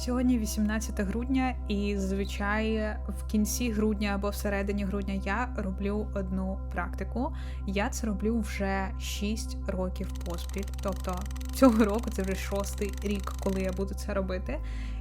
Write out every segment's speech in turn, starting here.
Сьогодні 18 грудня, і зазвичай в кінці грудня або всередині грудня я роблю одну практику. Я це роблю вже 6 років поспіль. Тобто цього року це вже шостий рік, коли я буду це робити.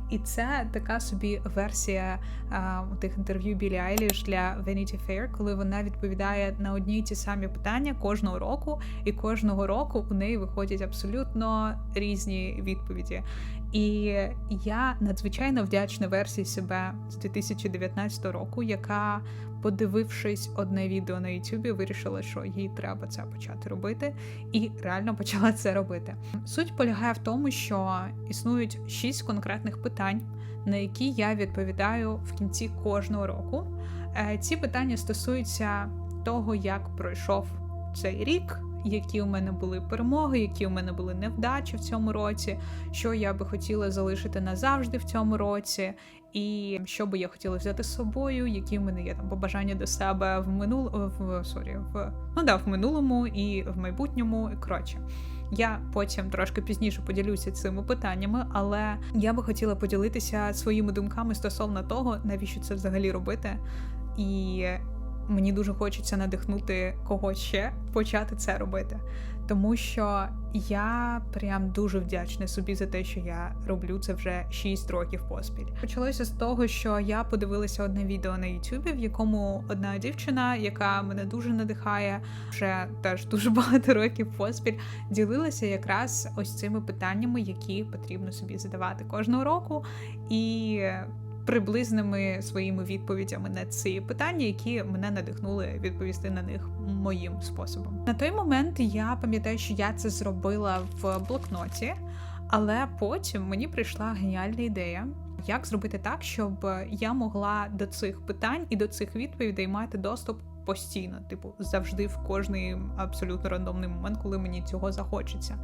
І це така собі версія а, тих інтерв'ю Білі Айліш для Vanity Fair, коли вона відповідає на одні й ті самі питання кожного року, і кожного року у неї виходять абсолютно різні відповіді. І я надзвичайно вдячна версії себе з 2019 року, яка, подивившись одне відео на Ютубі, вирішила, що їй треба це почати робити, і реально почала це робити. Суть полягає в тому, що існують шість конкретних питань, на які я відповідаю в кінці кожного року. Е, Ці питання стосуються того, як пройшов цей рік які у мене були перемоги, які у мене були невдачі в цьому році, що я би хотіла залишити назавжди в цьому році, і що би я хотіла взяти з собою, які в мене є там побажання до себе в минул... в сорі, в ну да, в минулому і в майбутньому. Коротше. Я потім трошки пізніше поділюся цими питаннями, але я би хотіла поділитися своїми думками стосовно того, навіщо це взагалі робити. І мені дуже хочеться надихнути когось ще почати це робити. Тому що я прям дуже вдячна собі за те, що я роблю це вже 6 років поспіль. Почалося з того, що я подивилася одне відео на Ютубі, в якому одна дівчина, яка мене дуже надихає, вже теж дуже багато років поспіль, ділилася якраз ось цими питаннями, які потрібно собі задавати кожного року. І приблизними своїми відповідями на ці питання, які мене надихнули відповісти на них моїм способом. На той момент я пам'ятаю, що я це зробила в блокноті, але потім мені прийшла геніальна ідея. Як зробити так, щоб я могла до цих питань і до цих відповідей мати доступ постійно, типу, завжди в кожний абсолютно рандомний момент, коли мені цього захочеться.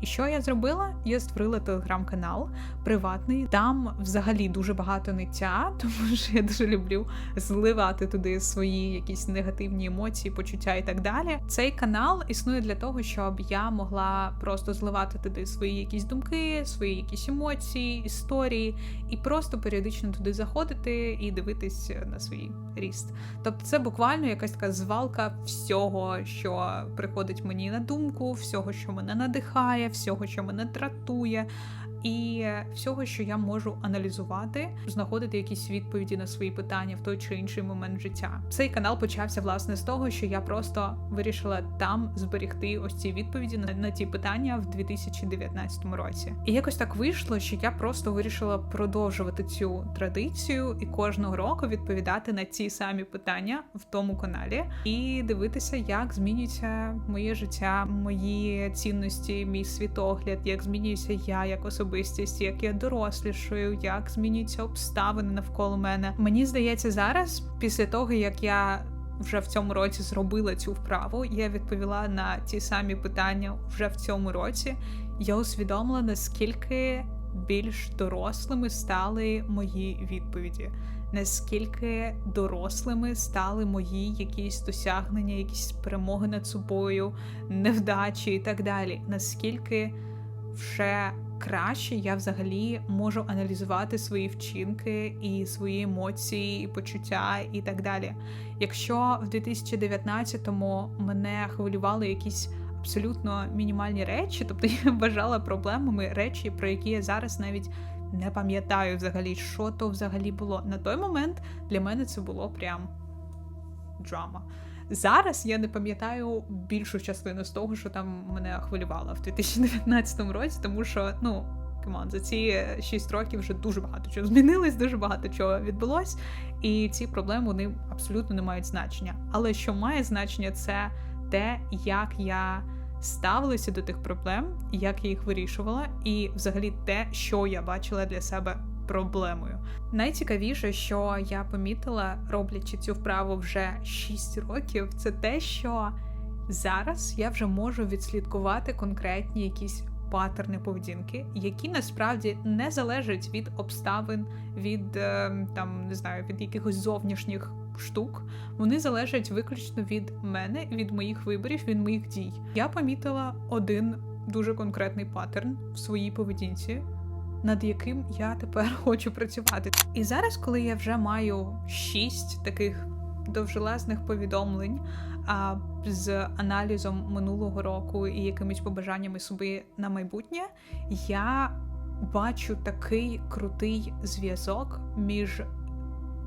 І що я зробила? Я створила телеграм-канал приватний. Там взагалі дуже багато ниття, тому що я дуже люблю зливати туди свої якісь негативні емоції, почуття і так далі. Цей канал існує для того, щоб я могла просто зливати туди свої якісь думки, свої якісь емоції, історії, і просто періодично туди заходити і дивитись на свій ріст. Тобто, це буквально якась така звалка всього, що приходить мені на думку, всього, що мене надихає, всього, що мене дратує і всього, що я можу аналізувати, знаходити якісь відповіді на свої питання в той чи інший момент життя. Цей канал почався власне з того, що я просто вирішила там зберегти ось ці відповіді на, на ті питання в 2019 році. І якось так вийшло, що я просто вирішила продовжувати цю традицію і кожного року відповідати на ці самі питання в тому каналі і дивитися, як змінюється моє життя, мої цінності, мій світогляд, як змінююся я як особистість особистість, як я дорослішою, як змінюються обставини навколо мене. Мені здається, зараз, після того як я вже в цьому році зробила цю вправу, я відповіла на ті самі питання вже в цьому році. Я усвідомила, наскільки більш дорослими стали мої відповіді. Наскільки дорослими стали мої якісь досягнення, якісь перемоги над собою, невдачі і так далі. Наскільки вже краще я взагалі можу аналізувати свої вчинки і свої емоції, і почуття і так далі. Якщо в 2019-му мене хвилювали якісь абсолютно мінімальні речі, тобто я бажала проблемами речі, про які я зараз навіть не пам'ятаю взагалі, що то взагалі було. На той момент для мене це було прям драма. Зараз я не пам'ятаю більшу частину з того, що там мене хвилювало в 2019 році, тому що, ну, камон, за ці 6 років вже дуже багато чого змінилось, дуже багато чого відбулось, і ці проблеми вони абсолютно не мають значення. Але що має значення, це те, як я ставилася до тих проблем, як я їх вирішувала, і взагалі те, що я бачила для себе проблемою. Найцікавіше, що я помітила, роблячи цю вправу вже 6 років, це те, що зараз я вже можу відслідкувати конкретні якісь паттерни поведінки, які насправді не залежать від обставин, від ем, там не знаю, від якихось зовнішніх штук. Вони залежать виключно від мене, від моїх виборів, від моїх дій. Я помітила один дуже конкретний паттерн в своїй поведінці над яким я тепер хочу працювати. І зараз, коли я вже маю шість таких довжелезних повідомлень а, з аналізом минулого року і якимись побажаннями собі на майбутнє, я бачу такий крутий зв'язок між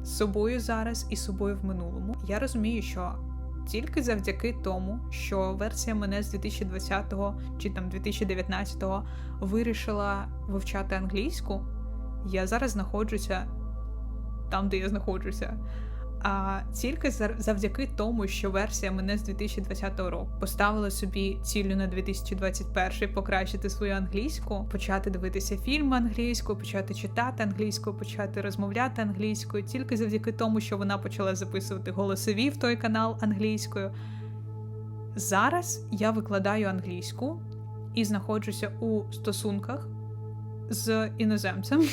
собою зараз і собою в минулому. Я розумію, що тільки завдяки тому, що версія мене з 2020 чи там 2019 вирішила вивчати англійську, я зараз знаходжуся там, де я знаходжуся. А тільки завдяки тому, що версія мене з 2020 року поставила собі цілю на 2021 покращити свою англійську, почати дивитися фільми англійською, почати читати англійською, почати розмовляти англійською, тільки завдяки тому, що вона почала записувати голосові в той канал англійською. Зараз я викладаю англійську і знаходжуся у стосунках з іноземцем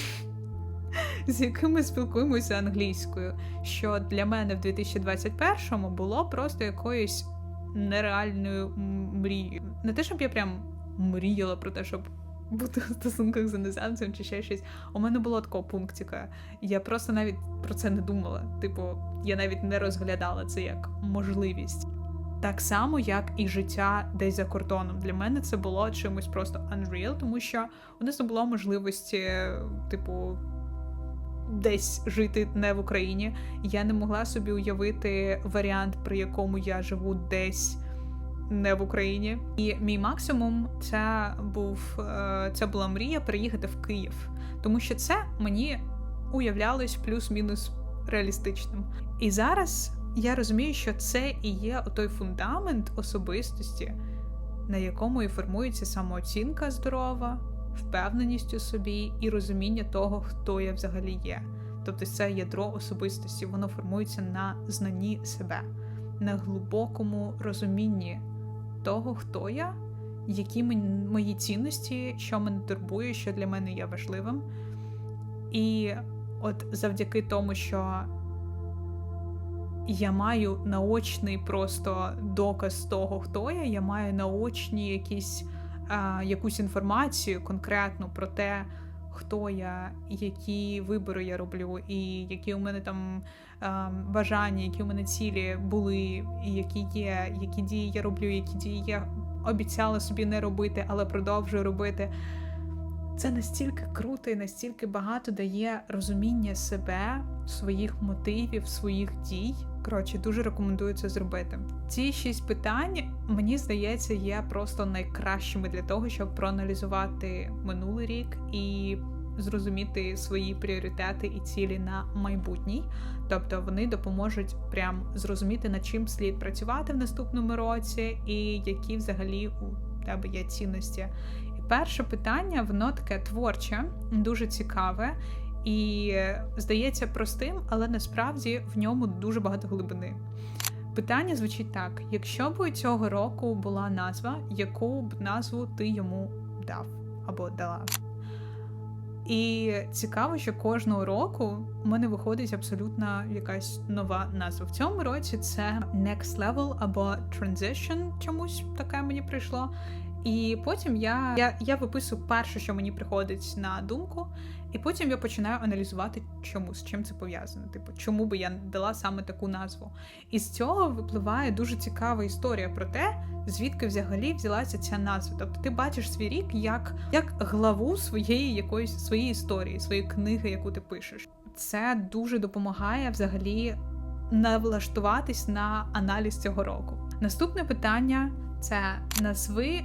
з якими спілкуємося англійською, що для мене в 2021-му було просто якоюсь нереальною мрією. Не те, щоб я прям мріяла про те, щоб бути в стосунках з іноземцем чи ще щось. У мене було такого пунктика. Я просто навіть про це не думала. Типу, я навіть не розглядала це як можливість. Так само, як і життя десь за кордоном. Для мене це було чимось просто unreal, тому що у нас не було можливості, типу, десь жити не в Україні. Я не могла собі уявити варіант, при якому я живу десь не в Україні. І мій максимум це був е, це була мрія переїхати в Київ, тому що це мені уявлялось плюс-мінус реалістичним. І зараз я розумію, що це і є той фундамент особистості, на якому і формується самооцінка здорова впевненість у собі і розуміння того, хто я взагалі є. Тобто це ядро особистості, воно формується на знанні себе, на глибокому розумінні того, хто я, які мої цінності, що мене турбує, що для мене є важливим. І от завдяки тому, що я маю наочний просто доказ того, хто я, я маю наочні якісь якусь інформацію конкретну про те, хто я, які вибори я роблю, і які у мене там бажання, які у мене цілі були, і які є, які дії я роблю, які дії я обіцяла собі не робити, але продовжую робити. Це настільки круто і настільки багато дає розуміння себе, своїх мотивів, своїх дій. Коротше, дуже рекомендую це зробити. Ці шість питань, мені здається, є просто найкращими для того, щоб проаналізувати минулий рік і зрозуміти свої пріоритети і цілі на майбутній. Тобто вони допоможуть прям зрозуміти, над чим слід працювати в наступному році, і які взагалі у тебе є цінності. Перше питання, воно таке творче, дуже цікаве. І здається простим, але насправді в ньому дуже багато глибини. Питання звучить так: якщо б у цього року була назва, яку б назву ти йому дав або дала? І цікаво, що кожного року у мене виходить абсолютно якась нова назва. В цьому році це Next Level або Transition чомусь таке мені прийшло. І потім я я, я виписую перше, що мені приходить на думку, і потім я починаю аналізувати, чому з чим це пов'язано. Типу, чому би я дала саме таку назву. І з цього випливає дуже цікава історія про те, звідки взагалі взялася ця назва. Тобто ти бачиш свій рік як як главу своєї якоїсь своєї історії, своєї книги, яку ти пишеш. Це дуже допомагає взагалі налаштуватись на аналіз цього року. Наступне питання це назви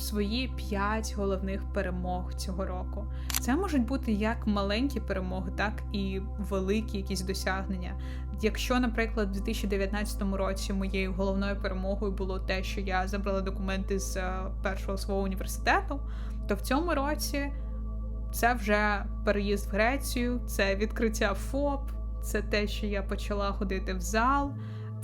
свої п'ять головних перемог цього року. Це можуть бути як маленькі перемоги, так і великі якісь досягнення. Якщо, наприклад, у 2019 році моєю головною перемогою було те, що я забрала документи з е, першого свого університету, то в цьому році це вже переїзд в Грецію, це відкриття ФОП, це те, що я почала ходити в зал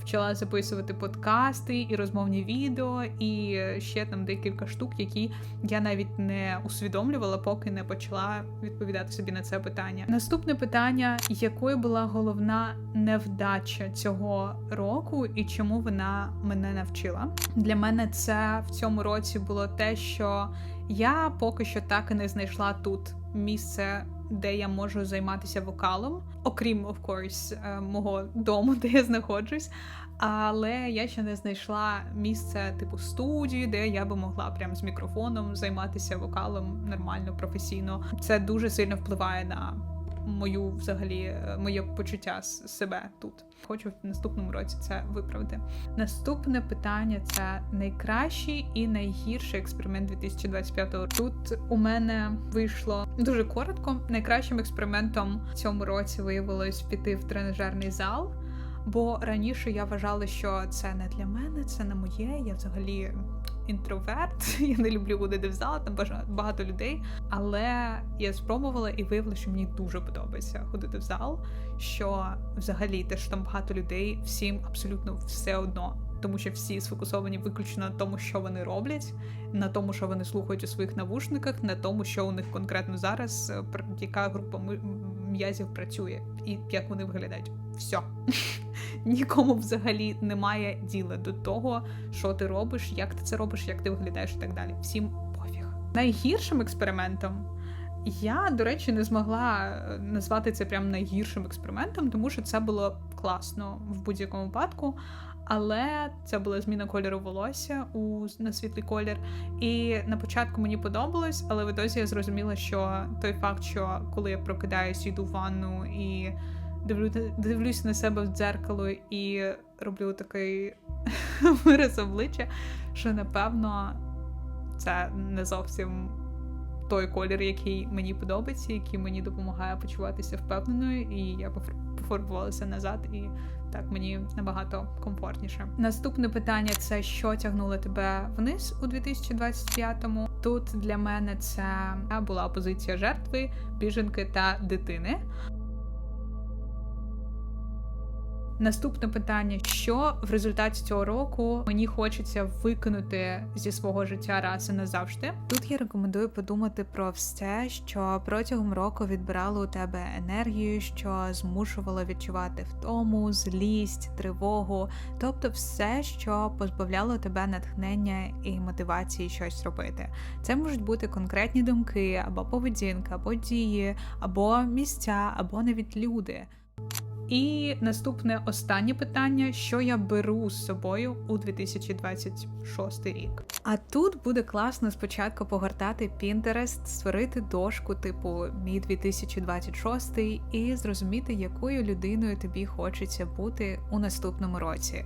почала записувати подкасти і розмовні відео, і ще там декілька штук, які я навіть не усвідомлювала, поки не почала відповідати собі на це питання. Наступне питання: якою була головна невдача цього року, і чому вона мене навчила? Для мене це в цьому році було те, що я поки що так і не знайшла тут місце, де я можу займатися вокалом, окрім, of course, е, мого дому, де я знаходжусь. Але я ще не знайшла місце типу студії, де я би могла прям з мікрофоном займатися вокалом нормально, професійно. Це дуже сильно впливає на мою взагалі е, моє почуття з себе тут. Хочу в наступному році це виправити. Наступне питання це найкращий і найгірший експеримент 2025 року. Тут у мене вийшло дуже коротко. Найкращим експериментом в цьому році виявилось піти в тренажерний зал. Бо раніше я вважала, що це не для мене, це не моє. Я взагалі інтроверт. Я не люблю ходити в зал, там багато людей. Але я спробувала і виявила, що мені дуже подобається ходити в зал. Що взагалі те, що там багато людей, всім абсолютно все одно. Тому що всі сфокусовані виключно на тому, що вони роблять, на тому, що вони слухають у своїх навушниках, на тому, що у них конкретно зараз, е, яка група м'язів працює, і як вони виглядають. Все. Нікому взагалі немає діла до того, що ти робиш, як ти це робиш, як ти виглядаєш і так далі. Всім пофіг. Найгіршим експериментом я, до речі, не змогла е, назвати це прям найгіршим експериментом, тому що це було класно в будь-якому випадку. Але це була зміна кольору волосся у на світлий колір. І на початку мені подобалось, але в ітозі я зрозуміла, що той факт, що коли я прокидаюсь, йду в ванну і дивлюсь на себе в дзеркало і роблю такий вираз обличчя, що напевно це не зовсім той колір, який мені подобається, який мені допомагає почуватися впевненою, і я пофар- пофарбувалася назад, і так мені набагато комфортніше. Наступне питання це що тягнуло тебе вниз у 2025-му. Тут для мене це була позиція жертви, біженки та дитини. Наступне питання: що в результаті цього року мені хочеться викинути зі свого життя раз і назавжди? Тут я рекомендую подумати про все, що протягом року відбирало у тебе енергію, що змушувало відчувати втому, злість, тривогу, тобто все, що позбавляло тебе натхнення і мотивації щось робити. Це можуть бути конкретні думки, або поведінка, або дії, або місця, або навіть люди. І наступне останнє питання: що я беру з собою у 2026 рік? А тут буде класно спочатку погортати Pinterest, створити дошку типу мій 2026 і зрозуміти, якою людиною тобі хочеться бути у наступному році.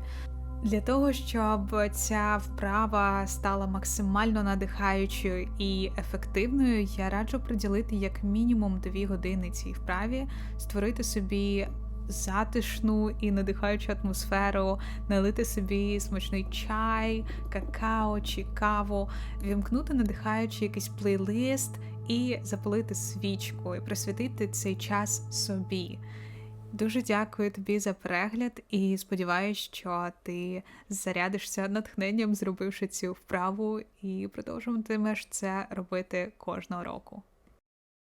Для того, щоб ця вправа стала максимально надихаючою і ефективною, я раджу приділити як мінімум 2 години цій вправі, створити собі затишну і надихаючу атмосферу, налити собі смачний чай, какао чи каву, вімкнути надихаючий якийсь плейлист і запалити свічку, і присвятити цей час собі. Дуже дякую тобі за перегляд і сподіваюся, що ти зарядишся натхненням, зробивши цю вправу, і продовжуватимеш це робити кожного року.